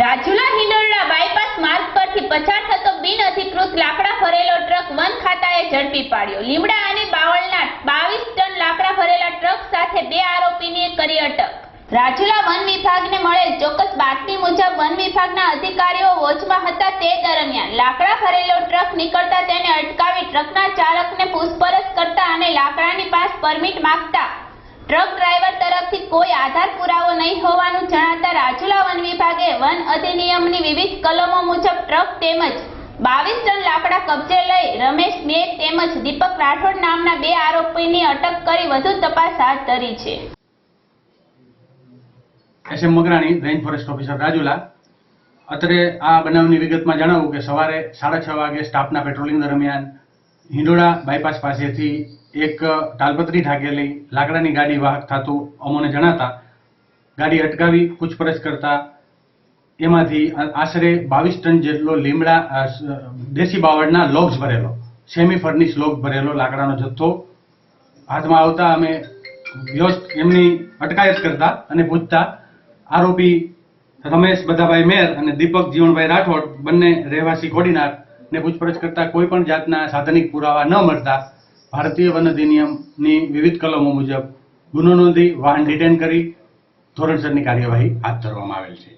Rajula હિંડોળના bypass માર્ગ પરથી પસાર થતો બિન અધિકૃત લાકડા ભરેલો ટ્રક વન ખાતાએ ઝડપી પાડ્યો. લીમડા અને બાવળના બાવીસ ટન લાકડા ભરેલા ટ્રક સાથે બે આરોપીને કરી અટક. રાજુલા વન વિભાગને મળેલ ચોક્કસ બાતમી મુજબ વન વિભાગના અધિકારીઓ વોચમાં હતા તે દરમિયાન લાકડા ભરેલો ટ્રક નીકળતા તેને અટકાવી ટ્રકના ચાલકને પૂછપરછ કરતા અને લાકડાની પાસ પરમિટ માંગતા ટ્રક ડ્રાઈવર તરફથી કોઈ આધાર પુરાવો નહીં હોવાનું વિભાગે વન અધિનિયમની વિવિધ કલમો મુજબ ટ્રક તેમજ બાવીસ ટન લાકડા કબજે લઈ રમેશ, મેઘ તેમજ દીપક રાઠોડ નામના બે આરોપીની અટક કરી વધુ તપાસ હાથ ધરી છે. S Magrani, range forest officer Rajula. અત્રે આ બનાવની વિગતમાં જણાવું કે સવારે સાડા છ વાગે સ્ટાફના પેટ્રોલિંગ દરમિયાન હિંડોળા બાયપાસ પાસેથી એક તાલપત્રી ઢાકેલી લાકડાની ગાડી વાહક થતું અમોને જણાતા ગાડી અટકાવી પૂછપરછ કરતા એમાંથી આશરે બાવીસ ટન જેટલો લીમડા દેશી બાવળના લોગ્સ ભરેલો સેમી ફર્નિશ લોગ ભરેલો લાકડાનો જથ્થો. હાથમાં આવતા અમે એમની અટકાયત કરતા અને પૂછતા, આરોપી રમેશ બધાભાઈ મેર અને દીપક જીવણભાઈ રાઠોડ બંને રહેવાસી કોડીનાર ને પૂછપરછ કરતા કોઈ પણ જાતના સાધનિક પુરાવા ન મળતા, ભારતીય વન અધિનિયમની વિવિધ કલમો મુજબ ગુનો નોંધી વાહન ડિટેન કરી ધોરણસરની કાર્યવાહી હાથ ધરવામાં આવેલ છે.